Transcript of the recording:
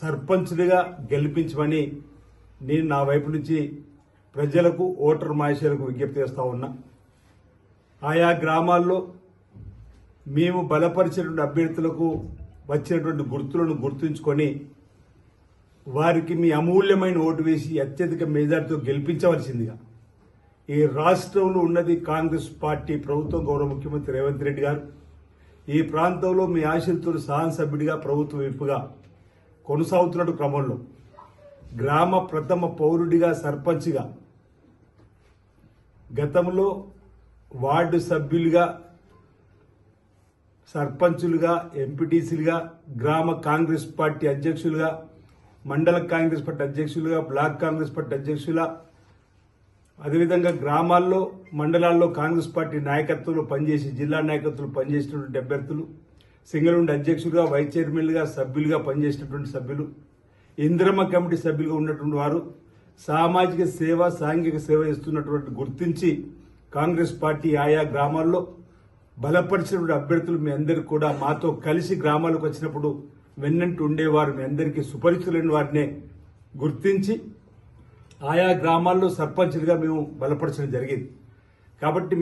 సర్పంచ్లుగా గెలిపించమని నేను నా వైపు నుంచి ప్రజలకు ఓటర్ మహేశ్వరకు విజ్ఞప్తి చేస్తూ ఉన్నా. ఆయా గ్రామాల్లో మేము బలపరిచినటువంటి అభ్యర్థులకు వచ్చినటువంటి గుర్తులను గుర్తుంచుకొని వారికి మీ అమూల్యమైన ఓటు వేసి అత్యధిక మెజార్టీతో గెలిపించవలసిందిగా ఈ రాష్ట్రంలో ఉన్నది కాంగ్రెస్ పార్టీ ప్రభుత్వం గౌరవ ముఖ్యమంత్రి రేవంత్ రెడ్డి గారు. ఈ ప్రాంతంలో మీ ఆశలతో సభ్యుడిగా ప్రభుత్వ వైపుగా కొనసాగుతున్న క్రమంలో గ్రామ ప్రథమ పౌరుడిగా సర్పంచ్గా గతంలో వార్డు సభ్యులుగా సర్పంచులుగా ఎంపీటీసీలుగా గ్రామ కాంగ్రెస్ పార్టీ అధ్యక్షులుగా మండల కాంగ్రెస్ పార్టీ అధ్యక్షులుగా బ్లాక్ కాంగ్రెస్ పార్టీ అధ్యక్షుల అదేవిధంగా గ్రామాల్లో మండలాల్లో కాంగ్రెస్ పార్టీ నాయకత్వంలో పనిచేసి జిల్లా నాయకత్వంలో పనిచేసినటువంటి అభ్యర్థులు సింగల్ ఉండి అధ్యక్షులుగా వైస్ చైర్మన్లుగా సభ్యులుగా పనిచేసినటువంటి సభ్యులు ఇంద్రమ్మ కమిటీ సభ్యులుగా ఉన్నటువంటి వారు సామాజిక సేవ సాంఘిక సేవ ఇస్తున్నటువంటి గుర్తించి కాంగ్రెస్ పార్టీ ఆయా గ్రామాల్లో బలపరిచినటువంటి అభ్యర్థులు మీ అందరికీ కూడా మాతో కలిసి గ్రామాలకు వచ్చినప్పుడు వెన్నంటూ ఉండేవారు. మీ అందరికీ సుపరిచితులైన వారినే గుర్తించి ఆయా గ్రామాల్లో సర్పంచ్లుగా మేము బలపరచడం జరిగింది. కాబట్టి